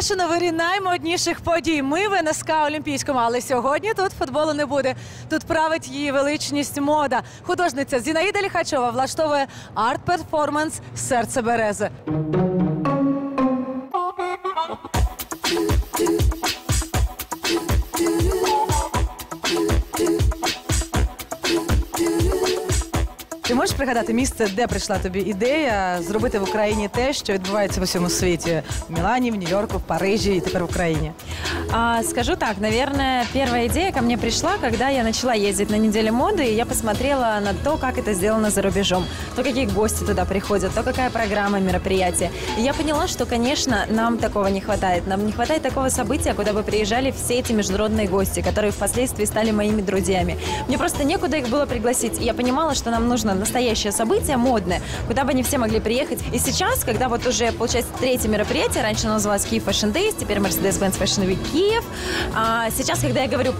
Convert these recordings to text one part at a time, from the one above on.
Fashion вирі наймодніших подій. Ми в НСК Олімпійському, але сьогодні тут футболу не буде. Тут править її величність мода. Художниця Зінаїда Ліхачова влаштовує арт-перформанс Серце берези. можеш пригадати місце, де прийшла тобі ідея зробити в Україні те, що відбувається в усьому світі в Мілані, в Нью-Йорку, в Парижі і тепер в Україні? А, скажу так, наверное, первая идея ко мне пришла, когда я начала ездить на неделю моды, и я посмотрела на то, как это сделано за рубежом, то, какие гости туда приходят, то, какая программа мероприятия. И я поняла, что, конечно, нам такого не хватает. Нам не хватает такого события, куда бы приезжали все эти международные гости, которые впоследствии стали моими друзьями. Мне просто некуда их было пригласить. И я понимала, что нам нужно настоящее событие, модное, куда бы они все могли приехать. И сейчас, когда вот уже, получается, третье мероприятие, раньше оно называлось Киев Fashion Days, теперь Mercedes-Benz Fashion Week Киев. А сейчас, когда я говорю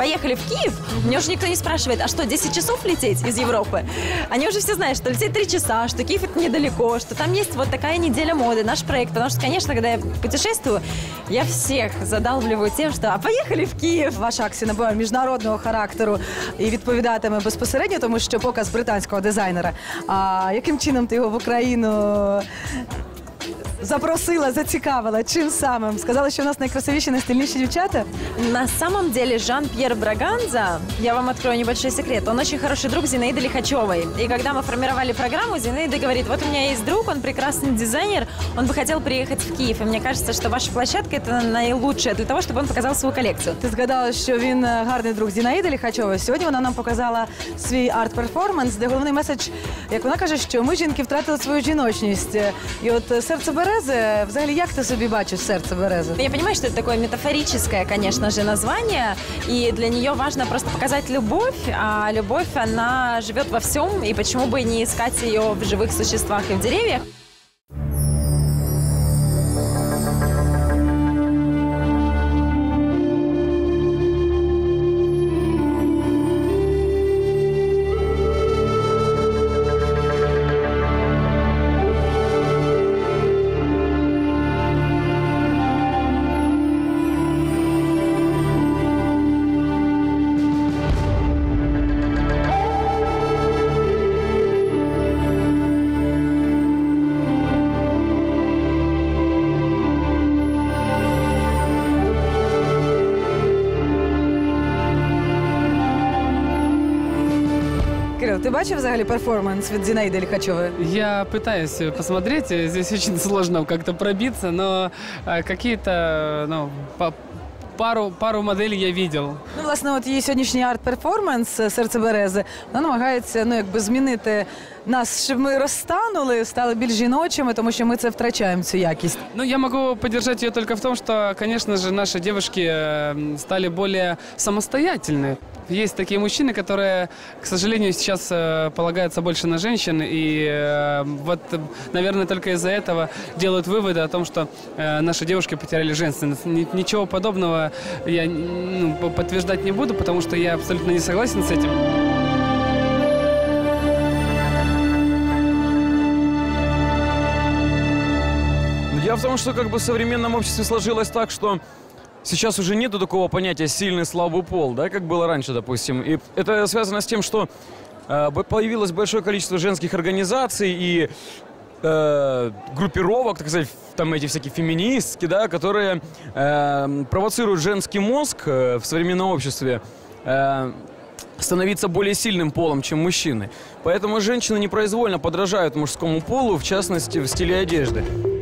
поехали в Киев, меня уже никто не спрашивает, а что, 10 часов лететь из Европы? Они уже все знают, что лететь 3 часа, что Киев это недалеко, что там есть вот такая неделя моды, наш проект. Потому что, конечно, когда я путешествую, я всех задалбливаю тем, что а поехали в Киев. Ваша акція набує міжнародного характеру і відповідатиме безпосередньо, тому що показ британського дизайнера. А яким чином ти його в Україну запросила, зацікавила? Чим самим? Сказала, що у нас найкрасивіші, найстильніші дівчата? На самом деле Жан-Пьер Браганза, я вам открою небольшой секрет, он очень хороший друг Зинаиды Лихачевой. И когда мы формировали программу, Зинаида говорит, вот у меня есть друг, он прекрасный дизайнер, он бы хотел приехать в Киев. И мне кажется, что ваша площадка это наилучшая для того, чтобы он показал свою коллекцию. Ти згадала, що він е, гарний друг Зінаїди Ліхачової. Сьогодні вона нам показала свій арт-перформанс, де головний меседж, як вона каже, що ми жінки втратили свою жіночність. Е, І от е, серце берези, взагалі, як ти собі бачиш серце берези? Я понимаю, что это такое метафорическое, конечно же, название, и для нее важно просто показать любовь, а любовь, она живет во всем, и почему бы не искать ее в живых существах и в деревьях. ти бачив взагалі перформанс від Зінаїди Ліхачової? Я пытаюсь посмотреть, э, здесь очень сложно как-то пробиться, но э, какие-то, ну, по- пару, пару моделей я видел. Ну, власне, от її сьогоднішній арт-перформанс е, серце берези, вона намагається ну, якби змінити нас, щоб ми розтанули, стали більш жіночими, тому що ми це втрачаємо цю якість. Ну, я могу поддержать ее только в том, что, конечно же, наши девушки э, стали более самостоятельны. Есть такие мужчины, которые, к сожалению, сейчас э, полагаются больше на женщин, и э, вот, э, наверное, только из-за этого делают выводы о том, что э, наши девушки потеряли женственность. Ни- ничего подобного я ну, подтверждать не буду, потому что я абсолютно не согласен с этим. Но Дело в том, что как бы в современном обществе сложилось так, что сейчас уже нету такого понятия сильный слабый пол, да, как было раньше, допустим. И это связано с тем, что э, появилось большое количество женских организаций и э, группировок, так сказать, там эти всякие феминистки, да, которые э, провоцируют женский мозг э, в современном обществе. э, становиться более сильным полом, чем мужчины. Поэтому женщины непроизвольно подражают мужскому полу, в частности, в стиле одежды.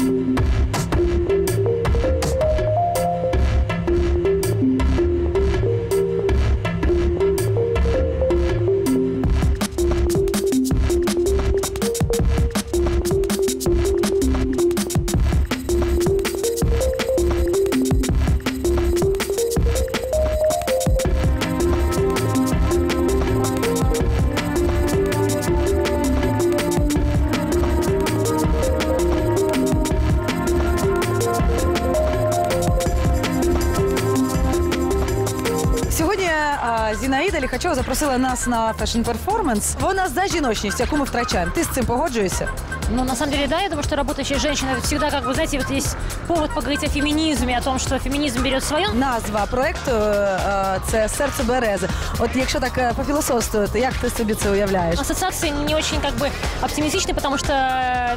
Зінаїда Ліхачова запросила нас на фешн-перформанс. Вона за жіночність, яку ми втрачаємо. Ти з цим погоджуєшся? Ну, на самом деле, да, я думаю, что работающая женщина, это всегда, как бы, знаете, вот есть повод поговорить о феминизме, о том, что феминизм берет свое. Назва проекту е, це серце берези. От якщо так е, пофілософствувати, як ти собі це уявляєш? Ассоциации не очень, как бы, оптимистичны, потому что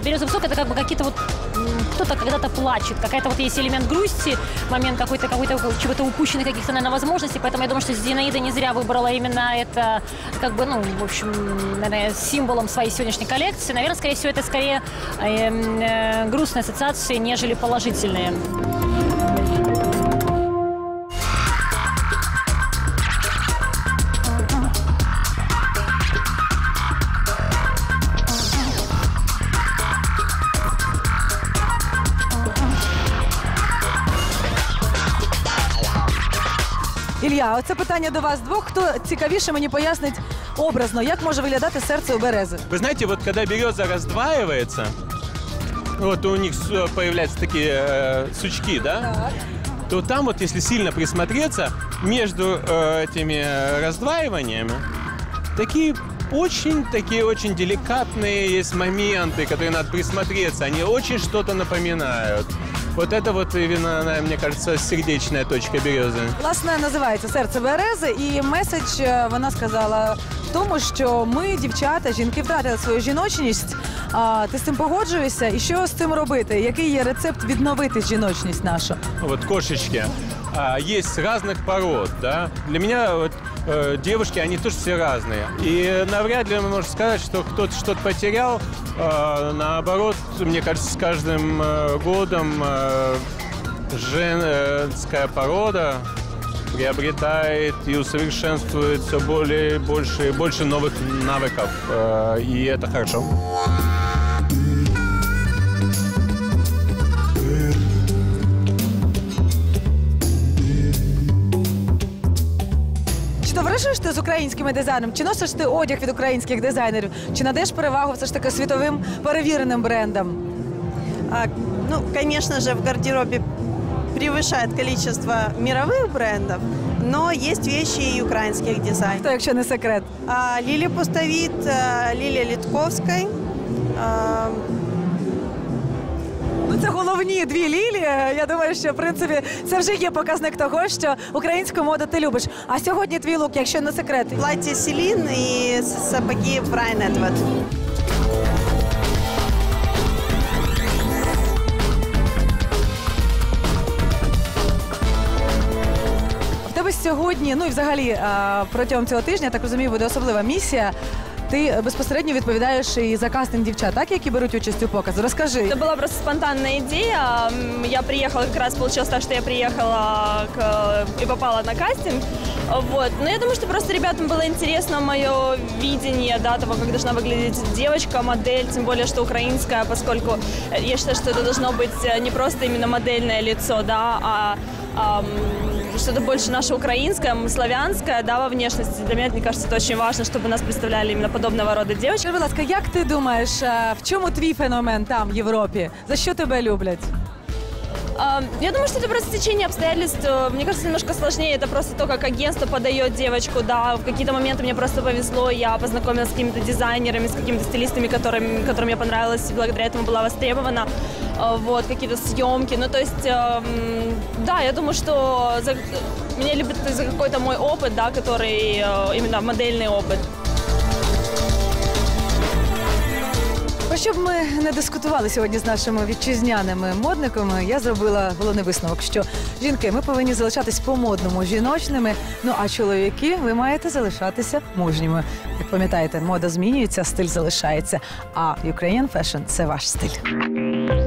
береза высокая, это как бы какие-то вот м, кто-то когда-то плачет, какая-то вот есть элемент грусти, момент какой-то, какой-то чего-то упущенных каких-то, наверное, возможностей, поэтому я думаю, что Зинаида не зря выбрала именно это, как бы, ну, в общем, наверное, символом своей сегодняшней коллекции. Наверное, скорее всего, это скорее эм, э, грустные ассоциации, нежели положительные. Ілля, оце питання до вас двох. Хто цікавіше мені пояснить образно, як може виглядати серце у берези? Вы знаете, вот когда береза раздваивается, вот у них с- появляются такие э, сучки, да? То там вот, если сильно присмотреться, между э, этими э, раздваиваниями такие очень такие очень деликатные есть моменты, которые надо присмотреться. Они очень что-то напоминают. Вот это вот именно, она, мне кажется, сердечная точка березы. Власне, називається серце берези, і меседж е, вона сказала в тому, що ми, дівчата, жінки, втратили свою жіночність. А ти з цим погоджуєшся? І що з цим робити? Який є рецепт відновити жіночність нашу? вот кошечки, а, есть разных пород, да. Для меня вот э, девушки, они тоже все разные. И навряд ли можно сказать, что кто-то что-то потерял. А, наоборот, мне кажется, с каждым э, годом э, женская порода приобретает и усовершенствует все более больше, и больше новых навыков. Э, и это хорошо. товаришуєш ти з українськими дизайнером? Чи носиш ти одяг від українських дизайнерів? Чи надаєш перевагу все ж таки світовим перевіреним брендам? А, ну, конечно же, в гардеробе превышает количество мировых брендов, но есть вещи и украинских дизайнеров. То, якщо не секрет. А, Лилия Пустовит, а, Лилия Литковской. а, Ну, це головні дві лілії. Я думаю, що в принципі це вже є показник того, що українську моду ти любиш. А сьогодні твій лук, якщо не секрет. платье Селин и сапоги Брайан Эдвард. В тебе сьогодні, ну і взагалі а, протягом цього тижня, я так розумію, буде особлива місія. Ти е, безпосередньо відповідаєш і за кастинг дівчат, так які беруть участь у показу. Розкажи. Это была просто спонтанная идея. М, Я приехала, как раз получилось так, что я приехала к- и попала на кастинг. Вот. Но я думаю, что просто ребятам было интересно мое видение да, того, как должна выглядеть девочка, модель, тем более, что украинская, поскольку э, я считаю, что это должно быть э, не просто именно модельное лицо, да, а ам, что-то больше наше украинское, м, славянское, да, во внешности. Для меня, мне кажется, это очень важно, чтобы нас представляли именно подобного рода девочки. Скажи, будь ласка, як ти думаєш, е, в чому твій феномен там, в Європі? За що тебе люблять? А, Я думаю, что это просто течение обстоятельств. Э, Мне кажется, немножко сложнее. Это просто то, как агентство подает девочку. Да, в какие-то моменты мне просто повезло. Я познакомилась с какими-то дизайнерами, с какими-то стилистами, которым, которым я понравилась, и благодаря этому была востребована. А, Вот, какие-то съемки. Ну, то есть, эм, да, я думаю, что за, меня любят за какой-то мой опыт, да, который э, именно модельный опыт. Про що б ми не дискутували сьогодні з нашими вітчизняними модниками, я зробила головний висновок, що жінки, ми повинні залишатись по-модному жіночними. Ну а чоловіки, ви маєте залишатися мужніми. Як пам'ятаєте, мода змінюється, стиль залишається. А Ukrainian Fashion – це ваш стиль.